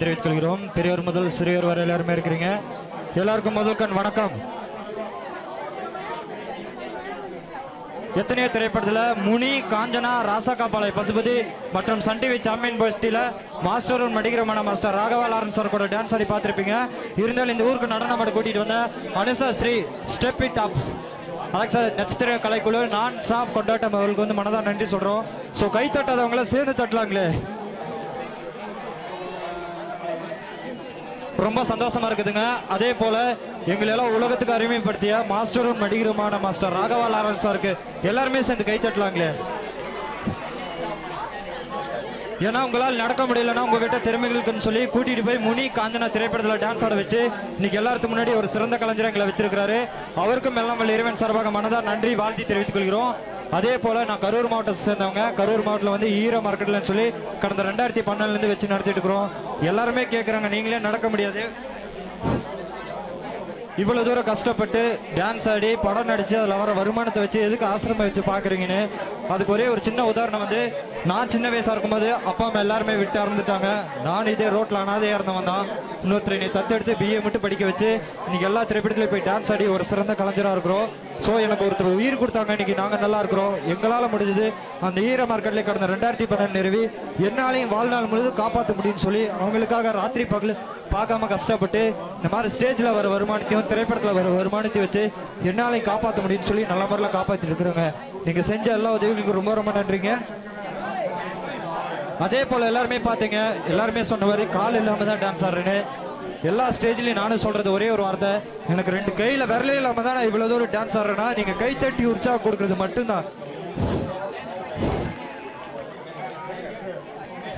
தெரிவித்துக் கொள்கிறோம் பெரியவர் முதல் சிறியோர் வரை எல்லாருமே இருக்கிறீங்க. எல்லாருக்கும் முதல் கண் வணக்கம். எத்தனையோ திரைப்படத்தில் முனி காஞ்சனா ராசாக்காபாளை பசுபதி மற்றும் சன் டிவி சாம்பியன் போஸ்டியில் மாஸ்டரும் நடிகரமான மாஸ்டர் ராகவா லாரன்ஸ் சார் கூட டான்ஸ் ஆடி பார்த்துருப்பீங்க. இருந்தாலும் இந்த ஊருக்கு நடனம் ஆட கூட்டிட்டு வந்த Anusha Sri step it up Alexa நட்சத்திர கலைக்குழு நான் சாப் கொண்டாட்டம் அவர்களுக்கு வந்து மனதாக நன்றி சொல்கிறோம் ஸோ கை தட்டாதவங்கள சேர்ந்து தட்டலாங்களே. ரொம்ப சந்தோஷமா இருக்குதுங்க. அதே போல எங்களை எல்லாம் உலகத்துக்கு அறிமுகப்படுத்திய மாஸ்டரும் நடிகருமான மாஸ்டர் ராகவா லாரன்ஸ் சாருக்கு எல்லாருமே சேர்ந்து கை தட்டலாங்களே? ஏன்னா உங்களால் நடக்க முடியலன்னா உங்ககிட்ட திறமைகளுக்குன்னு சொல்லி கூட்டிட்டு போய் முனி காஞ்சனா திரைப்படத்தில் டான்ஸ் ஆட வச்சு இன்னைக்கு எல்லாருக்கும் முன்னாடி ஒரு சிறந்த கலைஞர் எங்களை வச்சிருக்கிறாரு. அவருக்கும் எல்லாம் வல்ல இறைவன் சார்பாக மனதா நன்றி வாழ்த்தி தெரிவித்துக் கொள்கிறோம். அதே போல நான் கரூர் மாவட்டத்தை சேர்ந்தவங்க. கரூர் மாவட்டத்தில் வந்து ஈர மார்க்கெட்லன்னு சொல்லி கடந்த ரெண்டாயிரத்தி பன்னெண்டுலேருந்து வச்சு நடத்திட்டு இருக்கிறோம். எல்லாருமே கேட்குறாங்க நீங்களே நடக்க முடியாது. இவ்வளவு தூரம் கஷ்டப்பட்டு டான்ஸ் ஆடி படம் நடிச்சு அதில் வர வருமானத்தை வச்சு எதுக்கு ஆசிரமம் வச்சு பார்க்குறீங்கன்னு அதுக்கு ஒரே ஒரு சின்ன உதாரணம் வந்து நான் சின்ன வயசா இருக்கும்போது அப்பா அம்மா எல்லாருமே விட்டு இறந்துட்டாங்க நானும் இதே ரோட்ல அனாதையா இருந்தவன் தான். இன்னொருத்தர் நீ தத்தெடுத்து பிஏ மட்டும் படிக்க வச்சு இன்னைக்கு எல்லா திரைப்படத்துலையும் போய் டான்ஸ் ஆடி ஒரு சிறந்த கலைஞராக இருக்கிறோம். ஸோ எனக்கு ஒருத்தர் உயிர் கொடுத்தாங்க. இன்னைக்கு நாங்கள் நல்லா இருக்கிறோம். எங்களால் முடிஞ்சது அந்த ஈர மார்க்கெட்ல கடந்த ரெண்டாயிரத்தி பன்னெண்டு நிறுவி என்னாலையும் வாழ்நாள் முழுது காப்பாற்ற முடியும்னு சொல்லி அவங்களுக்காக ராத்திரி பகல் பார்க்காம கஷ்டப்பட்டு இந்த மாதிரி ஸ்டேஜில் வர வருமானத்தையும் திரைப்படத்தில் வர வருமானத்தையும் வச்சு என்னாலையும் காப்பாற்ற முடியும்னு சொல்லி நல்ல முறையில் காப்பாற்றிட்டு இருக்கிறோங்க. நீங்கள் செஞ்ச எல்லா உதவிகளுக்கும் ரொம்ப ரொம்ப நன்றிங்க. அதே போல் எல்லாருமே பார்த்தீங்க எல்லாருமே சொன்ன மாதிரி கால் இல்லாமல் தான் டான்ஸ் ஆடுறேன்னு. எல்லா ஸ்டேஜ்லையும் நானும் சொல்கிறது ஒரே ஒரு வார்த்தை. எனக்கு ரெண்டு கையில் விரலே இல்லாமல் தான் நான் இவ்வளோ தூரம் டான்ஸ் ஆடுறேன்னா நீங்கள் கை தட்டி உற்சாகம் கொடுக்கறது மட்டும்தான்.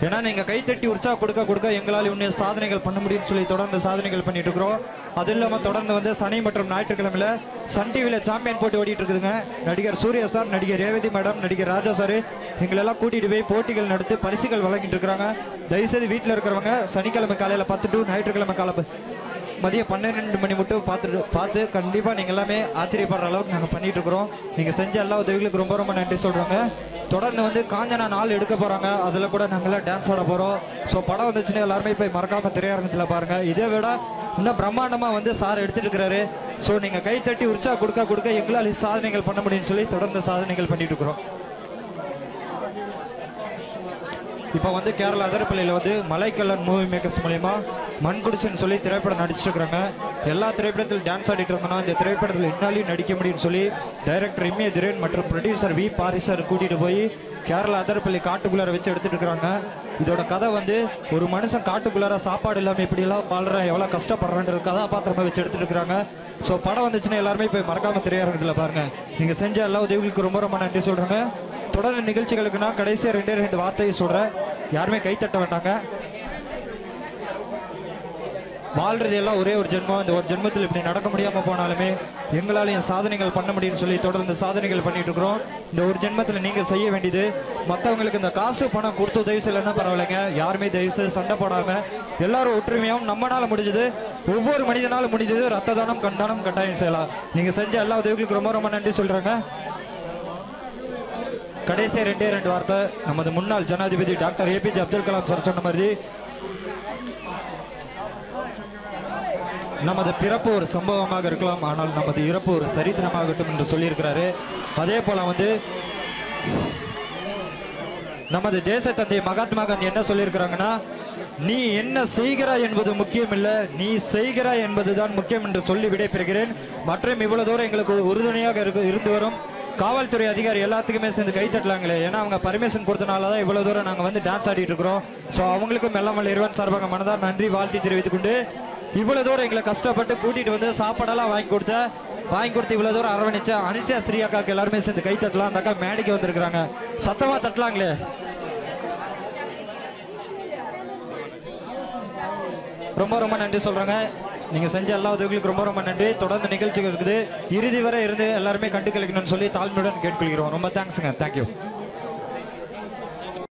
ஏன்னா நீங்கள் கைத்தட்டி உற்சாக கொடுக்க கொடுக்க எங்களால் இன்னும் சாதனைகள் பண்ண முடியும்னு சொல்லி தொடர்ந்து சாதனைகள் பண்ணிட்டு இருக்கிறோம். அது இல்லாமல் தொடர்ந்து வந்து சனி மற்றும் ஞாயிற்றுக்கிழமையில் சன் டிவியில் சாம்பியன் போட்டி ஓடிட்டு இருக்குதுங்க. நடிகர் சூர்யா சார் நடிகர் ரேவதி மேடம் நடிகர் ராஜா சார் எங்களெல்லாம் கூட்டிட்டு போய் போட்டிகள் நடத்தி பரிசுகள் வழங்கிட்டு இருக்கிறாங்க. தயவுசெய்து வீட்டில் இருக்கிறவங்க சனிக்கிழமை காலையில் பத்து டு ஞாயிற்றுக்கிழமை காலை மதியம் பன்னிரெண்டு மணி மட்டும் பார்த்துட்டு பார்த்து கண்டிப்பாக நீங்கள் எல்லாமே ஆச்சரியப்படுற அளவுக்கு நாங்கள் பண்ணிட்டு இருக்கிறோம் நீங்கள் செஞ்ச எல்லா உதவிகளுக்கு ரொம்ப ரொம்ப நன்றி சொல்கிறோங்க தொடர்ந்து வந்து காஞ்சனா நாள் எடுக்க போகிறாங்க அதில் கூட நாங்களாம் டான்ஸ் ஆட போகிறோம் ஸோ படம் வந்துச்சுன்னா எல்லாருமே போய் மறக்காம திரையரங்கத்தில் பாருங்கள் இதை விட இன்னும் பிரம்மாண்டமாக வந்து சார் எடுத்துட்டு இருக்கிறாரு ஸோ நீங்கள் கை தட்டி கொடுக்க கொடுக்க எங்களால் சாதனைகள் பண்ண முடியும்னு சொல்லி தொடர்ந்து சாதனைகள் பண்ணிட்டு இருக்கிறோம். இப்போ வந்து கேரளா அதரப்பள்ளியில் வந்து மலைக்கல்லன் மூவி மேக்கர்ஸ் மூலயமா மண்குடிசுன்னு சொல்லி திரைப்படம் நடிச்சிட்டு இருக்கிறாங்க எல்லா திரைப்படத்தில் டான்ஸ் ஆடிட்டு இருந்தோம்னா இந்த திரைப்படத்தில் இன்னாலையும் நடிக்க முடியும்னு சொல்லி டைரக்டர் இம்மிய திரேன் மற்றும் ப்ரொடியூசர் வி பாரிசர் கூட்டிகிட்டு போய் கேரளா அதரப்பள்ளி காட்டுக்குள்ளார வச்சு எடுத்துட்டு இருக்கிறாங்க இதோட கதை வந்து ஒரு மனுஷன் காட்டுக்குள்ளார சாப்பாடு இல்லாமல் இப்படி வாழ்கிறேன் எவ்வளோ கஷ்டப்படுறேன்ற கதாபாத்திரமாக வச்சு எடுத்துட்டு இருக்கிறாங்க ஸோ படம் வந்துச்சுன்னா எல்லாருமே போய் மறக்காம திரையரங்கத்தில் பாருங்கள் நீங்கள் செஞ்ச எல்லா உதவிகளுக்கு ரொம்ப ரொம்ப நன்றி சொல்கிறேங்க தொடர் நிகழ்ச்சிகளுக்கு நான் கடைசியா ரெண்டே ரெண்டு வார்த்தையை சொல்றேன். யாருமே கை தட்ட வேண்டாங்க. வாழ்றது எல்லாம் ஒரே ஒரு ஜென்மம். இந்த ஒரு ஜென்மத்தில் இப்படி நடக்க முடியாம போனாலுமே எங்களாலையும் சாதனைகள் பண்ண முடியும்னு சொல்லி தொடர்ந்து சாதனைகள் பண்ணிட்டு இருக்கிறோம். இந்த ஒரு ஜென்மத்தில் நீங்க செய்ய வேண்டியது மற்றவங்களுக்கு இந்த காசு பணம் கொடுத்து உதவி செய்யலன்னா பரவாயில்லைங்க. யாருமே தயவு செய்து சண்டை போடாம எல்லாரும் ஒற்றுமையாகவும் நம்மனால முடிஞ்சது ஒவ்வொரு மனிதனாலும் முடிஞ்சது. ரத்த தானம் கண்டானம் கட்டாயம் செய்யலாம். நீங்க செஞ்ச எல்லா உதவிகளுக்கு ரொம்ப ரொம்ப நன்றி சொல்கிறேங்க கடைசி ரெண்டே ரெண்டு வார்த்தை. நமது முன்னாள் ஜனாதிபதி doctor APJ Abdul Kalam sir சொன்ன மாதிரி நமது பிறப்பு ஒரு சம்பவமாக இருக்கலாம் ஆனால் நமது இறப்பு ஒரு சரித்திரமாகட்டும் என்று சொல்லியிருக்கிறாரு. அதே போல வந்து நமது தேச தந்தை மகாத்மா காந்தி என்ன சொல்லியிருக்கிறாங்கன்னா நீ என்ன செய்கிறாய் என்பது முக்கியம் இல்லை நீ செய்கிறாய் என்பதுதான் முக்கியம் என்று சொல்லி விடைபெறுகிறேன். மற்றும் இவ்வளவு தூரம் எங்களுக்கு உறுதுணையாக இருக்கு இருந்து வரும் காவல்துறை அதிகாரி எல்லாத்துக்குமே சேர்ந்து கை தட்டலாங்களே. ஏன்னா அவங்க பர்மிஷன் கொடுத்தனால தான் இவ்வளவு தூரம் நாங்க வந்து டான்ஸ் ஆடிட்டு இருக்கிறோம். ஸோ அவங்களுக்கும் எல்லாம் இருவன் சார்பாக மனதார் நன்றி வாழ்த்தி தெரிவித்துக் கொண்டு இவ்வளவு தூரம் எங்களை கஷ்டப்பட்டு கூட்டிட்டு வந்து சாப்பாடெல்லாம் வாங்கி கொடுத்த வாங்கி கொடுத்து இவ்வளவு தூரம் அரவணைச்ச அனிஷா ஸ்ரீ அக்காக்கு எல்லாருமே சேர்ந்து கை தட்டலாம். அந்த அக்கா மேடைக்கு வந்திருக்கிறாங்க. சத்தமா தட்டலாங்களே. ரொம்ப ரொம்ப நன்றி சொல்கிறாங்க நீங்கள் செஞ்ச எல்லா உதவிகளுக்கு ரொம்ப ரொம்ப நன்றி. தொடர்ந்து நிகழ்ச்சிகள் இருக்குது. இறுதி வரை இருந்து எல்லாருமே கண்டு கழிக்கணும்னு சொல்லி தாழ்மையுடன் கேட்டுக்கொள்கிறோம். ரொம்ப தேங்க்ஸுங்க தேங்க்யூ